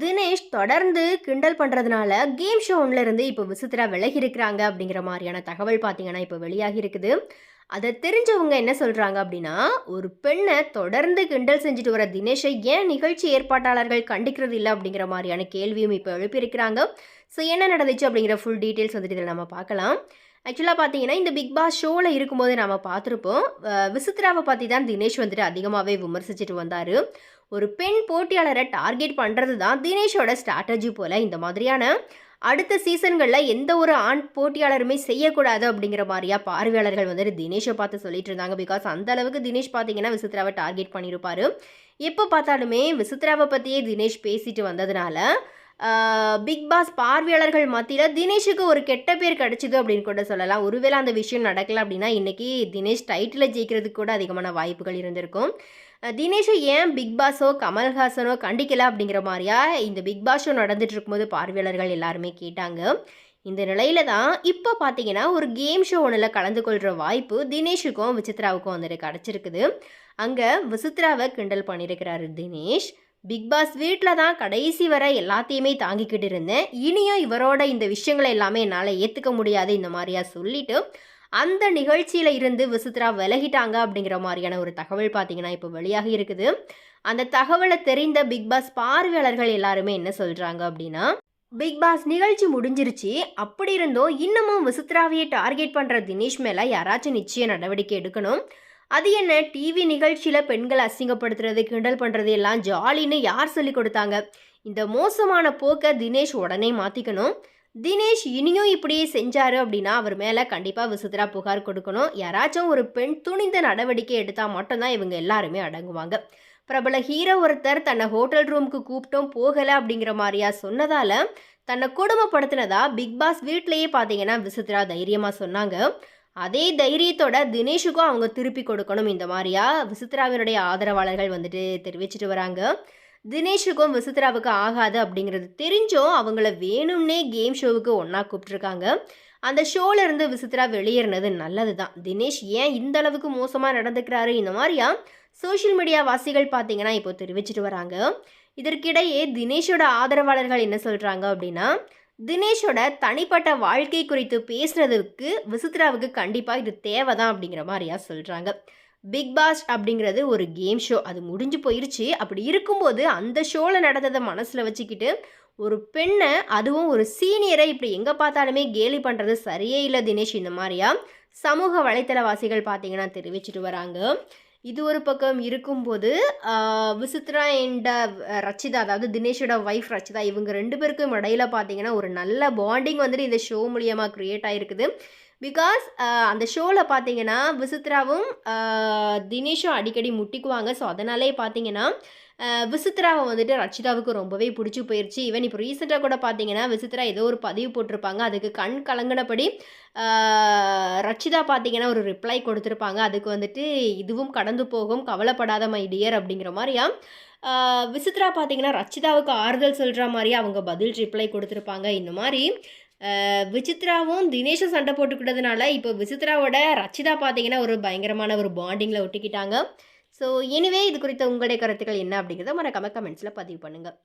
தினேஷ் தொடர்ந்து கிண்டல் பண்ணுறதுனால கேம் ஷோ இருந்து இப்போ விசித்திரா விலகி இருக்கிறாங்க அப்படிங்கிற மாதிரியான தகவல் பார்த்தீங்கன்னா இப்போ வெளியாகி இருக்குது. அதை தெரிஞ்சவங்க என்ன சொல்கிறாங்க அப்படின்னா ஒரு பெண்ணை தொடர்ந்து கிண்டல் செஞ்சுட்டு வர தினேஷை ஏன் நிகழ்ச்சி ஏற்பாட்டாளர்கள் கண்டிக்கிறது இல்லை அப்படிங்கிற மாதிரியான கேள்வியும் இப்போ எழுப்பியிருக்கிறாங்க. ஸோ என்ன நடந்துச்சு அப்படிங்கிற ஃபுல் டீட்டெயில்ஸ் வந்துட்டு இதில் நம்ம பார்க்கலாம். ஆக்சுவலாக பார்த்தீங்கன்னா இந்த பிக் பாஸ் ஷோவில் இருக்கும்போது நம்ம பார்த்துருப்போம் விசித்ராவை பற்றி தான் தினேஷ் வந்துட்டு அதிகமாகவே விமர்சிச்சுட்டு வந்தார். ஒரு பெண் போட்டியாளரை டார்கெட் பண்ணுறது தான் தினேஷோட ஸ்ட்ராட்டஜி போல் இந்த மாதிரியான அடுத்த சீசன்களில் எந்த ஒரு ஆண் போட்டியாளருமே செய்யக்கூடாது அப்படிங்கிற மாதிரியா பார்வையாளர்கள் வந்துட்டு தினேஷை பார்த்து சொல்லிட்டு இருந்தாங்க. பிகாஸ் அந்த அளவுக்கு தினேஷ் பார்த்தீங்கன்னா விசித்ராவை டார்கெட் பண்ணியிருப்பாரு. எப்போ பார்த்தாலுமே விசித்ராவை பற்றியே தினேஷ் பேசிட்டு வந்ததுனால பிக் பாஸ் பார்வையாளர்கள் மத்தியில் தினேஷுக்கு ஒரு கெட்ட பேர் கிடச்சிது அப்படின்னு கூட சொல்லலாம். ஒருவேளை அந்த விஷயம் நடக்கல அப்படின்னா இன்றைக்கி தினேஷ் டைட்டில் ஜெயிக்கிறதுக்கு கூட அதிகமான வாய்ப்புகள் இருந்திருக்கும். தினேஷை ஏன் பிக் பாஸோ கமல்ஹாசனோ கண்டிக்கல அப்படிங்கிற மாதிரியா இந்த பிக் பாஸ் ஷோ நடந்துட்டு இருக்கும்போது பார்வையாளர்கள் எல்லாருமே கேட்டாங்க. இந்த நிலையில தான் இப்போ பார்த்தீங்கன்னா ஒரு கேம் ஷோ ஒன்றில் கலந்து கொள்கிற வாய்ப்பு தினேஷுக்கும் விசித்ராவுக்கும் வந்துட்டு கிடச்சிருக்குது. அங்கே விசித்ராவை கிண்டல் பண்ணியிருக்கிறாரு தினேஷ். பிக் பாஸ் வீட்டில் தான் கடைசி வரை எல்லாத்தையுமே தாங்கிக்கிட்டு இருந்தேன். இனியும் இவரோட இந்த விஷயங்களை எல்லாமே என்னால் ஏற்றுக்க முடியாது இந்த மாதிரியா சொல்லிட்டு அந்த நிகழ்ச்சியில் இருந்து விசித்ரா விலகிட்டாங்க அப்படிங்கிற மாதிரியான ஒரு தகவல் பார்த்தீங்கன்னா இப்போ வெளியாக இருக்குது. அந்த தகவலை தெரிந்த பிக் பாஸ் பார்வையாளர்கள் எல்லாருமே என்ன சொல்கிறாங்க அப்படின்னா பிக் பாஸ் நிகழ்ச்சி முடிஞ்சிருச்சு. அப்படி இருந்தும் இன்னமும் விசித்ராவையே டார்கெட் பண்ணுற தினேஷ் மேலே யாராச்சும் நிச்சய நடவடிக்கை எடுக்கணும். அது என்ன? டிவி நிகழ்ச்சியில் பெண்களை அசிங்கப்படுத்துறது கிண்டல் பண்ணுறது எல்லாம் ஜாலின்னு யார் சொல்லி கொடுத்தாங்க? இந்த மோசமான போக்கை தினேஷ் உடனே மாற்றிக்கணும் தினேஷ் இனியும் இப்படியே செஞ்சாரு அப்படின்னா அவர் மேலே கண்டிப்பாக விசித்திரா புகார் கொடுக்கணும். யாராச்சும் ஒரு பெண் துணிந்த நடவடிக்கை எடுத்தால் மட்டும்தான் இவங்க எல்லாருமே அடங்குவாங்க. பிரபல ஹீரோ ஒருத்தர் தன்னை ஹோட்டல் ரூமுக்கு கூப்பிட்டோம் போகலை அப்படிங்கிற மாதிரியா சொன்னதால் தன்னை கொடுமைப்படுத்தினதா பிக் பாஸ் வீட்லேயே பார்த்தீங்கன்னா விசித்திரா தைரியமாக சொன்னாங்க. அதே தைரியத்தோட தினேஷுக்கும் அவங்க திருப்பி கொடுக்கணும். இந்த மாதிரியா? விசித்ராவினுடைய ஆதரவாளர்கள் வந்துட்டு தெரிவிச்சிட்டு வராங்க. தினேஷுக்கும் விசித்ராவுக்கு ஆகாது அப்படிங்கிறது தெரிஞ்சும் அவங்கள வேணும்னே கேம் ஷோவுக்கு ஒன்றா கூப்பிட்ருக்காங்க அந்த ஷோலேருந்து விசித்ரா வெளியேறினது நல்லது தான் தினேஷ் ஏன் இந்த அளவுக்கு மோசமாக நடந்துக்கிறாரு? இந்த மாதிரியா? சோஷியல் மீடியா வாசிகள் பார்த்தீங்கன்னா இப்போ தெரிவிச்சிட்டு வராங்க. இதற்கிடையே தினேஷோட ஆதரவாளர்கள் என்ன சொல்கிறாங்க அப்படின்னா தினேஷோட தனிப்பட்ட வாழ்க்கை குறித்து பேசுனதுக்கு விசித்ராவுக்கு கண்டிப்பாக இது தேவை தான் அப்படிங்கிற மாதிரியா சொல்கிறாங்க பிக் பாஸ் அப்படிங்கிறது ஒரு கேம் ஷோ. அது முடிஞ்சு போயிருச்சு. அப்படி இருக்கும்போது அந்த ஷோவில் நடந்ததை மனசில் வச்சுக்கிட்டு ஒரு பெண்ணை அதுவும் ஒரு சீனியரை இப்படி எங்கே பார்த்தாலுமே கேலி பண்ணுறது சரியே இல்லை தினேஷ் இந்த மாதிரியா சமூக வலைத்தளவாசிகள் பார்த்தீங்கன்னா தெரிவிச்சிட்டு வராங்க. இது ஒரு பக்கம் இருக்கும்போது விசித்ரா அண்ட் ரச்சிதா அதாவது தினேஷோட ஒய்ஃப் ரச்சிதா இவங்க ரெண்டு பேருக்கும் இடையில பார்த்தீங்கன்னா ஒரு நல்ல பாண்டிங் வந்துட்டு இந்த ஷோ மூலியமாக க்ரியேட் ஆகிருக்குது பிகாஸ் uh, அந்த ஷோவில் பார்த்தீங்கன்னா விசித்ராவும் uh, தினேஷும் அடிக்கடி முட்டிக்குவாங்க. ஸோ அதனாலே பார்த்தீங்கன்னா uh, விசித்ராவை வந்துட்டு ரச்சிதாவுக்கு ரொம்பவே பிடிச்சி போயிடுச்சு ஈவன் இப்போ ரீசெண்டாக கூட பார்த்தீங்கன்னா விசித்ரா ஏதோ ஒரு பதிவு போட்டிருப்பாங்க. அதுக்கு கண் கலங்கினபடி ரச்சிதா பார்த்தீங்கன்னா ஒரு ரிப்ளை கொடுத்துருப்பாங்க. அதுக்கு வந்துட்டு இதுவும் கடந்து போகும். கவலைப்படாத மை டியர் அப்படிங்கிற மாதிரியா. விசித்ரா பார்த்தீங்கன்னா ரச்சிதாவுக்கு ஆறுதல் சொல்கிற மாதிரி அவங்க பதில் ரிப்ளை கொடுத்துருப்பாங்க. இந்த மாதிரி விசித்ராவும் தினேஷும் சண்டை போட்டுக்கிட்டதுனால இப்போ விசித்ராவோட ரச்சிதா பார்த்தீங்கன்னா ஒரு பயங்கரமான ஒரு பாண்டிங்கில் ஒட்டிக்கிட்டாங்க. ஸோ எனிவே இது குறித்த உங்களுடைய கருத்துக்கள் என்ன அப்படிங்கிறத மறக்காம கமெண்ட்ஸில் பதிவு பண்ணுங்கள்